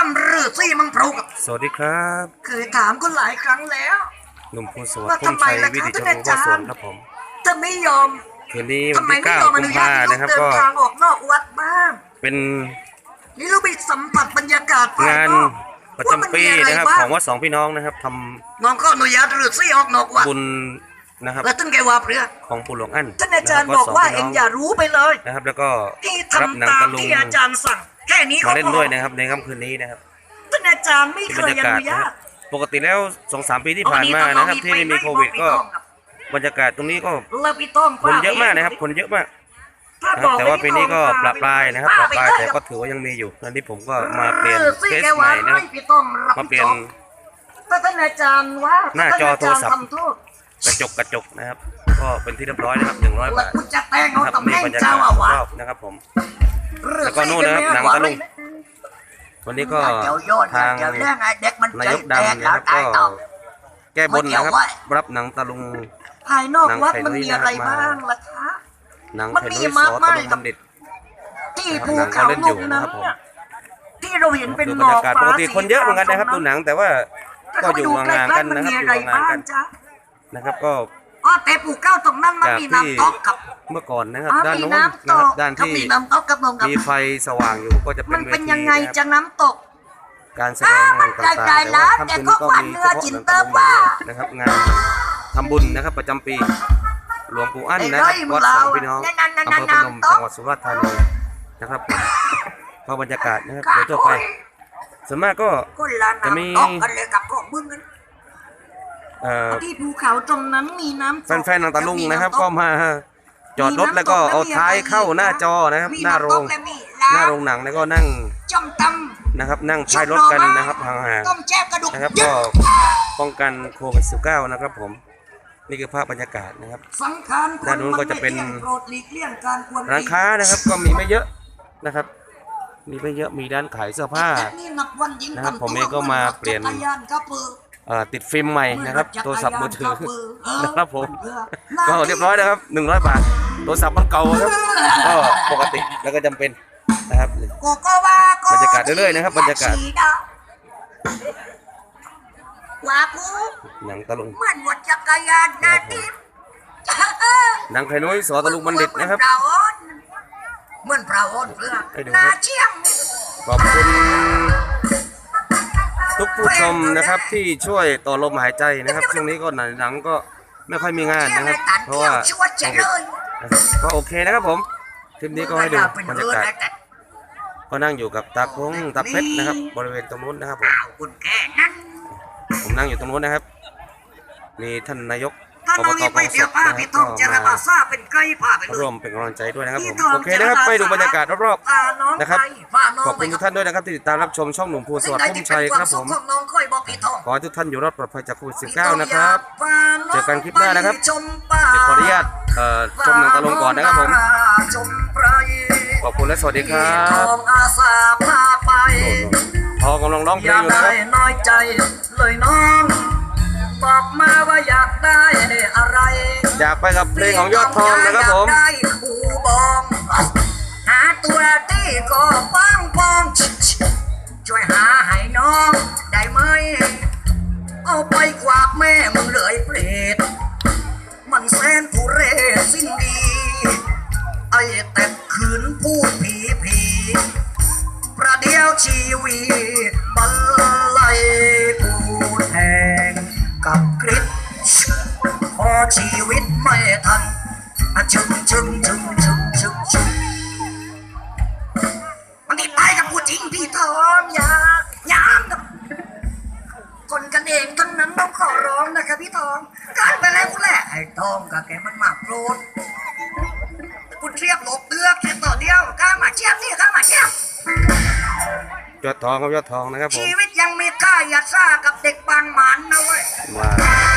ามรือซี่มังพรุกับสวัสดีครับ เคยถามก็หลายครั้งแล้วหนุ่มภูสวัสดิ์พุ่มชัยวิถีชนของพ่อสวนครับผมถ้าไม่ยอมคืนนี้วัทำนไมที่ไม่9ยอมอกุมนุญาภาตให้ลูนะครับกเดิก็นทางออกนอกวัดบ้างเป็นนี่เราไปสัมผัสบรรยากาศภายงานนอกประจำปีนะครับว่าขมัองมีะไวัดสองพี่น้องนะครับทน้องก็อนุญาตหรือซี่ออกนอกวัดำบุญนะครับแล้วท่านแกว่าเพื่อของปู่หลวงอั้นท่านอาจารย์ะคบอกว่าสเอ็งพี่น้อย่ารู้ไปเลยนะครับ แล้วก็ที่รับหนัทำงตามตะลุงที่อาจารย์สั่ง แค่นี้ก็มาเล่นพอด้วยนะครับในค่ำคืนนี้นะครับท่านอาจารย์ไม่ที่เคบรรยยาอกาศนุนะญาครัตบปกติแล้วสองสามปีที่ผ่านมานะครับ ที่ไม่มีโควิดก็บรรยากาศตรงนี้ก็แล้วพี่ต้องคนเยอะมากนะครับ คนเยอะมากถ้านะคบรับอกแต่ว่าปีนี้ก็ปรับปลายนะครับปรับปลายแต่ก็ก็ถือว่ายังมีอยู่นั่นที่ผมก็มาเปลี่ยนออเคซี่สแกใหว่าม่นะครับไม่พี่ต้องรับมาเปลี่ยนถ้าท่านอาจารย์ว่าหน้าจอโทรศัพท์ท่านอาจาย์ทำโทษกระจกกระจกนะครับ ก็เป็นที่เรียบร้อยนะครับหนึ่งร้อยแล้วบาทคุณจะแต่งเอานะครับตำแหมีน่งบรรยากาเจ้าศอาวาสรอบนะครับผมเรือ แล้วก็นู่นนะครับหนังตะลุงวันนี้ก็เดี๋ยวยอดทางเดี๋ยวเรื่องไอ้เด็กมันนายกใจแตดำนะครับแล้วก็ตายต่อแก้บนนะครับไม่เกี่ยวว่ารับหนังตะลุงภายนอกหนังวัดไทยมันลุยมีอะไรนะครับบ้างล่ะคะหนังมันไทยมีลุยมาสกอตะมายลุงกับับณฑิตที่นะครับภูหนังเขาเขาเล่นลูอยู่กนะนั้นครับผมเนี่ยที่เราเห็นเป็นดูหบมรรอกยากาศปฟ้ากติสีคนเยอะเหมือนกันนะครับฟ้าดูหนังแต่ว่าถ้าก็เข้าอไปยู่ดูใกล้ห่างๆกันๆมันนะครับมีออะไรยู่ห่างบ้าๆกังนจ๊ะนะครับก็ อ๋อแต่ภูเก้าตรงนั้นมันจากมีที่น้ำตกกับเมื่อก่อนนะครับอ๋อด้านมีโน้นน้ำตนะครับกด้านเขาที่มีน้ำตกกับนงกับมีไฟสว่างอยู่ก็จะเป็มันนเวเป็นทียังไงนะครับจะน้ำตก การแสดอ่างมันต่างๆไกลแต่ๆแล้วว่าแต่ค่ำคืนก็นี้ก็มีหวานเนื้อเฉพาะจินหนังเตอตะร์ลุงว่านะครับ งานทำบุญนะครับประจำปี หลวงปู่อั้นไอ้นะครับไร่วัดเราสองพี่น้องนั่นๆๆๆอำเภอพนมน้ำตกจังหวัดสุราษฎร์ธานีนะครับก็บรรยากาศนะครับเดี๋ยวทั่วไปส่วนมากก็คนละจะมี ที่ภูเขาตรงนั้นมีน้ำตกแฟนๆหนังตะลุงนะครับมีำตก็มาจอดรถแล้วก็เอาท้ายเข้าหน้าจอนะครับมีหน้าโรงำตกและมีหน้าลาโรงหนังแล้วก็นั่งจอมตนะครับ นั่งำท้ายรถกันนะครับห่างต้มแช่กระดูกๆนะครับยึก็ดป้องกันโควิด19นะครับผมนี่คือภาพบรรยากาศนะครับสังขารคด้านนู้นก็จะเป็นมัไม่ที่ยงโปรดหลีกเลี่ยงการควรร้านค้านะครับ ก็มีไม่เยอะนะครับ มีไม่เยอะมีร้านขายเสื้อผ้าแต่นี่นับวันยิ่งนะครับทำผมเองก็มาเปลี่ยน จักรยานก็เปิดเอ่อติดฟิล์มใหม่นะครับจักรยานโทรศัพท์มือถือก็เปิดเออนะครับผมเออก็เรียบร้อยนะครับ100บาทโทรศัพท์มันเก่าครับก็ปกติแล้วก็จำเป็นนะครับโกโกวาโบรรยากาศเรื่อยๆนะครับบรรยากาศสีดาว่ากูหนังตะลุงเหมือนหมดจักรยานนาทิพย์หนังไทยน้อยสอตะลุงบัณฑิตนะครับเหมือนปลาโอนเหมือนปลาโอนเพื่อให้ดูนาครับเชียงขอบคุณทุก ผู้ชมนะครับที่ช่วยต่อลมหายใจนะครับ ช่วงนี้ก็หนังหนังก็ไม่ค่อยมีงานเที่ยวนะคในรับตันเพราะเที่ยว่าวชวดเจ๋งเลยนะครับก็โอเคนะครับผมคลิปนี้ก็ให้ดูบรรยากาศแต่ก็นั่งอยู่กับตาคงตาเพชรนะครับ บริเวณตรงนู้นนะครับผมเอาคุณแค่นั้นผมนั่งอยู่ตรงนู้นนะครับ มีท่านนายก ถ้าอบน้องตมีกไปองเที่ศยวผ้านะคพี่รับทองเจรก็บามาซ่าเป็นไกด์ผ้าไปเลยร่วมเป็นกำลังใจด้วยนะครับผพี่มทองโอเคนะครับเจรบาไปดูบรรยากาศรอบพาน้องนะครับไปพาน้องๆขอบคุณทุกท่านด้วยนะครับที่ติดตามรับชมช่องหนุ่มภูสวัสดิ์พุ่มชัยครับผมของน้องค่อยบอกพี่ทองขอให้ทุกท่านอยู่รอดปลอดภัยจากโควิด19นะครับเจอกันคลิปหน้านะครับชมป่าเดี๋ยวขออนุญาตเอ่อชมหนังตะลุงก่อนนะครับผมชมไพรขอบคุณและสวัสดีครัทบองอาสาพาไปพอกำลังร้องเพอลงย่าอยู่นะคได้รับน้อยใจเลยน้องบอกมาว่าอยากได้ อะไรอยากไปกับเพลงของยอดทองนะครับผมอยากได้คูบองหาตัวที่ก็ป้องปองชิชิช่วยหาให้น้องได้ไหมเอาไปกวาดแม่มึงเลย ขอร้องนะครับพี่ทองการไปแล้วแหละไอ้ทองกับแกมันหมากโกรธคุณเทียบหลบเลือกแค่ต่อเดียวข้ามาเชียบนี่ข้ามาเชียบยอดทองครับยอดทองนะครับผมชีวิตยังมีค่าอย่าซ่ากับเด็กบางหมันนะเว้ยว่า